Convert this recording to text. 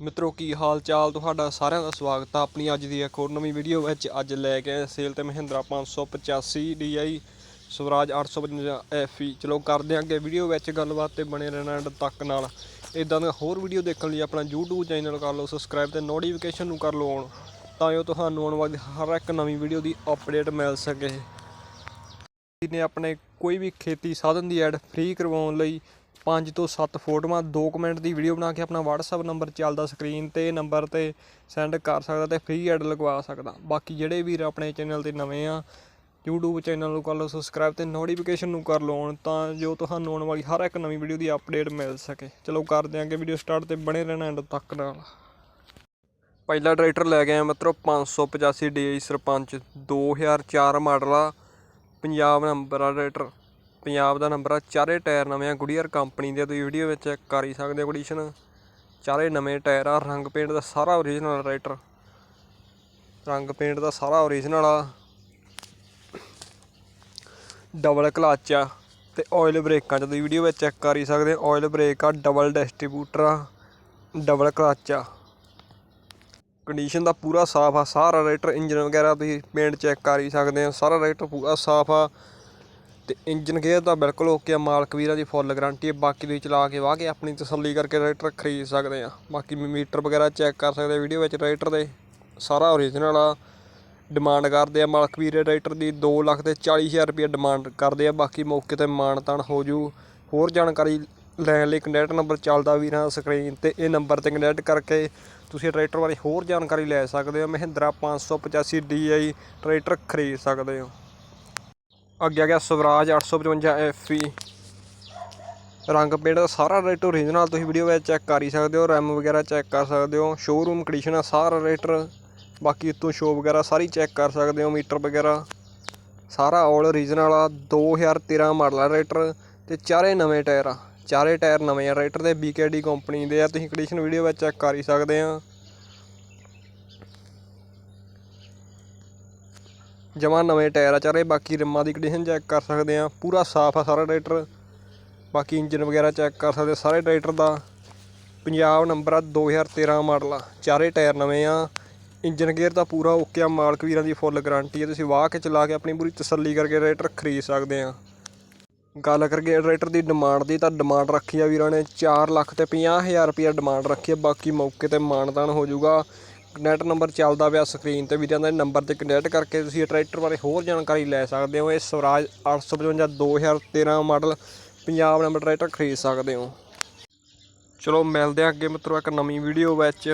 ਮਿੱਤਰੋ, ਕੀ ਹਾਲ ਚਾਲ ਤੁਹਾਡਾ? ਸਾਰਿਆਂ ਦਾ ਸਵਾਗਤ ਆ ਆਪਣੀ ਅੱਜ ਦੀ ਇੱਕ ਹੋਰ ਨਵੀਂ ਵੀਡੀਓ ਵਿੱਚ। ਅੱਜ ਲੈ ਕੇ ਆਏ ਸੇਲ ਤੇ ਮਹਿੰਦਰਾ 585 DI ਸਵਰਾਜ 855 FE ਚਲੋ, ਕਰਦੇ ਹਾਂ ਅੱਗੇ ਵੀਡੀਓ ਵਿੱਚ ਗੱਲਬਾਤ ਤੇ ਬਣੇ ਰਹਿਣਾ ਐਂਡ ਤੱਕ ਨਾਲ। ਇਦਾਂ ਦੀਆਂ ਹੋਰ ਵੀਡੀਓ ਦੇਖਣ ਲਈ ਆਪਣਾ YouTube ਚੈਨਲ ਕਰ ਲਓ ਸਬਸਕ੍ਰਾਈਬ ਤੇ ਨੋਟੀਫਿਕੇਸ਼ਨ ਨੂੰ ਕਰ ਲਓ ਔਨ ਤਾਂ ਜੋ ਤੁਹਾਨੂੰ ਆਉਣ ਵਾਲੀ ਹਰ ਇੱਕ ਨਵੀਂ ਵੀਡੀਓ ਦੀ ਅਪਡੇਟ ਮਿਲ ਸਕੇ। ਨੇ ਆਪਣੇ ਕੋਈ ਵੀ ਖੇਤੀ ਸਾਧਨ ਦੀ ਐਡ ਫ੍ਰੀ ਕਰਵਾਉਣ ਲਈ 5 ਤੋਂ 7 ਫੋਟੋਆਂ 2 ਮਿੰਟ ਦੀ ਵੀਡੀਓ ਬਣਾ ਕੇ ਆਪਣਾ WhatsApp ਨੰਬਰ ਚੱਲਦਾ ਸਕਰੀਨ ਤੇ, ਨੰਬਰ ਤੇ ਸੈਂਡ ਕਰ ਸਕਦਾ ਤੇ ਫ੍ਰੀ ਐਡ ਲਗਵਾ ਸਕਦਾ। ਬਾਕੀ ਜਿਹੜੇ ਵੀਰ ਆਪਣੇ ਚੈਨਲ ਤੇ ਨਵੇਂ ਆ, YouTube ਚੈਨਲ ਨੂੰ ਕਰ ਲਓ ਸਬਸਕ੍ਰਾਈਬ ਤੇ ਨੋਟੀਫਿਕੇਸ਼ਨ ਨੂੰ ਕਰ ਲਓ on ਤਾਂ ਜੋ ਤੁਹਾਨੂੰ ਆਉਣ ਵਾਲੀ ਹਰ ਇੱਕ ਨਵੀਂ ਵੀਡੀਓ ਦੀ ਅਪਡੇਟ ਮਿਲ ਸਕੇ। ਚਲੋ ਕਰਦੇ ਆਂਗੇ ਵੀਡੀਓ ਸਟਾਰਟ ਤੇ ਬਣੇ ਰਹਿਣਾ ਐਂਡ ਤੱਕ ਨਾਲ। ਪਹਿਲਾ ਟਰੈਕਟਰ ਲੈ ਕੇ ਆਏ ਮਿੱਤਰੋ 585 DI ਸਰਪੰਚ 2004 ਮਾਡਲ ਆ ਪੰਜਾਬ ਨੰਬਰ ਆ ਟਰੈਕਟਰ ਪੰਜਾਬ ਦਾ ਨੰਬਰ ਆ, ਚਾਰੇ ਟਾਇਰ ਨਵੇਂ ਆ ਗੁਡੀਅਰ ਕੰਪਨੀ ਦੇ ਤੁਸੀਂ ਵੀਡੀਓ ਵਿੱਚ ਚੈੱਕ ਕਰ ਹੀ ਸਕਦੇ ਹੋ ਕੰਡੀਸ਼ਨ ਚਾਰੇ ਨਵੇਂ ਟਾਇਰ ਆ, ਰੰਗ ਪੇਂਟ ਦਾ ਸਾਰਾ ਓਰੀਜਨਲ ਰਾਈਟਰ ਰੰਗ ਪੇਂਟ ਦਾ ਸਾਰਾ ਓਰੀਜਨਲ ਆ। ਡਬਲ ਕਲਚ ਆ ਤੇ ਆਇਲ ਬ੍ਰੇਕਾਂ ਚ ਤੁਸੀਂ ਵੀਡੀਓ ਵਿੱਚ ਚੈੱਕ ਕਰ ਹੀ ਸਕਦੇ ਹੋ ਆਇਲ ਬ੍ਰੇਕ ਆ ਡਬਲ ਡਿਸਟ੍ਰੀਬਿਊਟਰ ਆ ਡਬਲ ਕਲਚ ਆ। ਕੰਡੀਸ਼ਨ ਦਾ ਪੂਰਾ ਸਾਫ਼ ਆ, ਸਾਰਾ ਰਾਈਟਰ ਇੰਜਨ ਵਗੈਰਾ ਤੁਸੀਂ ਪੇਂਟ ਚੈੱਕ ਕਰ ਹੀ ਸਕਦੇ ਹੋ, ਸਾਰਾ ਰਾਈਟਰ ਪੂਰਾ ਸਾਫ਼ ਆ। ਤੇ ਇੰਜਨ ਗੇਅਰ ਦਾ ਬਿਲਕੁਲ ਓਕੇ ਆ, ਮਾਲਕ ਵੀਰਾਂ ਦੀ ਫੁੱਲ ਗਾਰੰਟੀ ਹੈ ਬਾਕੀ ਤੁਸੀਂ ਚਲਾ ਕੇ ਵਾਹ ਕੇ ਆਪਣੀ ਤਸੱਲੀ ਕਰਕੇ ਰਾਈਟਰ ਖਰੀਦ ਸਕਦੇ ਆ। ਬਾਕੀ ਮੀਟਰ ਵਗੈਰਾ ਚੈੱਕ ਕਰ ਸਕਦੇ ਵੀਡੀਓ ਵਿੱਚ ਰਾਈਟਰ ਦੇ ਸਾਰਾ ਓਰੀਜਨਲ ਆ ਡਿਮਾਂਡ ਕਰਦੇ ਆ, ਮਾਲਕ ਵੀਰ ਰਾਈਟਰ ਦੀ 2 ਲੱਖ ਤੇ 40000 ਰੁਪਏ ਡਿਮਾਂਡ ਕਰਦੇ ਆ, ਬਾਕੀ ਮੌਕੇ ਤੇ ਮਾਨਤਾਨ ਹੋ ਜੂ। ਹੋਰ ਜਾਣਕਾਰੀ ਲੈਣ ਲਈ ਕੰਟੈਕਟ ਨੰਬਰ ਚੱਲਦਾ ਵੀਰਾਂ ਸਕਰੀਨ ਤੇ, ਇਹ ਨੰਬਰ ਤੇ ਕੰਟੈਕਟ ਕਰਕੇ ਤੁਸੀਂ ਟਰੈਕਟਰ ਬਾਰੇ ਹੋਰ ਜਾਣਕਾਰੀ ਲੈ ਸਕਦੇ ਹੋ। ਮਹਿੰਦਰਾ 585 DI ਟਰੈਕਟਰ ਖਰੀਦ ਸਕਦੇ ਹੋ। ਅੱਗੇ ਆ ਗਿਆ ਸਵਰਾਜ 855 FE ਰੰਗ ਪੇਂਟ ਦਾ ਸਾਰਾ ਰੇਟ ਓਰੀਜਨਲ ਤੁਸੀਂ ਵੀਡੀਓ ਵਿੱਚ ਚੈੱਕ ਕਰ ਹੀ ਸਕਦੇ ਹੋ ਰੈਮ ਵਗੈਰਾ ਚੈੱਕ ਕਰ ਸਕਦੇ ਹੋ ਸ਼ੋਰੂਮ ਕੰਡੀਸ਼ਨ ਆ, ਸਾਰਾ ਰੇਟਰ ਬਾਕੀ ਇਤੋਂ ਸ਼ੋ ਵਗੈਰਾ ਸਾਰੀ ਚੈੱਕ ਕਰ ਸਕਦੇ ਹੋ, ਮੀਟਰ ਵਗੈਰਾ। ਸਾਰਾ ਆਲ ਓਰੀਜਨਲ ਆ 2013 ਮਾਡਲ ਆ ਰੇਟਰ ਤੇ ਚਾਰੇ ਨਵੇਂ ਟਾਇਰ ਆ। ਚਾਰੇ ਟਾਇਰ ਨਵੇਂ ਆ ਰੇਟਰ ਦੇ BKD ਕੰਪਨੀ ਦੇ ਆ, ਤੁਸੀਂ ਕੰਡੀਸ਼ਨ ਵੀਡੀਓ ਵਿੱਚ ਚੈੱਕ ਕਰ ਹੀ ਸਕਦੇ ਆ। ਜਮਾ ਨਵੇਂ ਟਾਇਰ ਆ ਚਾਰੇ, ਬਾਕੀ ਰਿੰਮਾਂ ਦੀ ਕੰਡੀਸ਼ਨ ਚੈੱਕ ਕਰ ਸਕਦੇ ਆ। ਪੂਰਾ ਸਾਫ਼ ਆ ਸਾਰਾ ਟਰੈਕਟਰ। ਬਾਕੀ ਇੰਜਨ ਵਗੈਰਾ ਚੈੱਕ ਕਰ ਸਕਦੇ ਸਾਰੇ ਟਰੈਕਟਰ ਦਾ। ਪੰਜਾਬ ਨੰਬਰ ਆ 2013 ਮਾਡਲ ਆ। ਚਾਰੇ ਟਾਇਰ ਨਵੇਂ ਆ। ਇੰਜਨ ਗੇਅਰ ਤਾਂ ਪੂਰਾ ਓਕੇ ਆ, ਮਾਲਕ ਵੀਰਾਂ ਦੀ ਫੁੱਲ ਗਾਰੰਟੀ ਹੈ ਤੁਸੀਂ ਵਾਹ ਕੇ ਚਲਾ ਕੇ ਆਪਣੀ ਪੂਰੀ ਤਸੱਲੀ ਕਰਕੇ ਟਰੈਕਟਰ ਖਰੀਦ ਸਕਦੇ ਆ। ਗੱਲ ਕਰਕੇ ਟਰੈਕਟਰ ਦੀ ਡਿਮਾਂਡ ਦੀ ਤਾਂ ਡਿਮਾਂਡ ਰੱਖੀ ਆ ਵੀਰਾਂ ਨੇ। 4 ਲੱਖ ਤੇ 50000 ਰੁਪਏ ਡਿਮਾਂਡ ਰੱਖੀ ਆ। ਬਾਕੀ ਮੌਕੇ ਤੇ ਮਾਨਦਾਨ ਹੋ ਜਾਊਗਾ। ਕੰਟੈਕਟ ਨੰਬਰ ਚੱਲਦਾ ਪਿਆ ਸਕਰੀਨ ਤੇ, ਵੀਰਾਂ ਦਾ ਨੰਬਰ ਤੇ ਕੰਟੈਕਟ ਕਰਕੇ ਤੁਸੀਂ ਇਹ ਟਰੈਕਟਰ ਬਾਰੇ ਹੋਰ ਜਾਣਕਾਰੀ ਲੈ ਸਕਦੇ ਹੋ। ਇਹ Swaraj 855 2013 model Punjab number tractor ਖਰੀਦ ਸਕਦੇ ਹੋ। ਚਲੋ ਮਿਲਦੇ ਆ ਅੱਗੇ ਮਿੱਤਰੋ ਇੱਕ ਨਵੀਂ ਵੀਡੀਓ ਵਿੱਚ।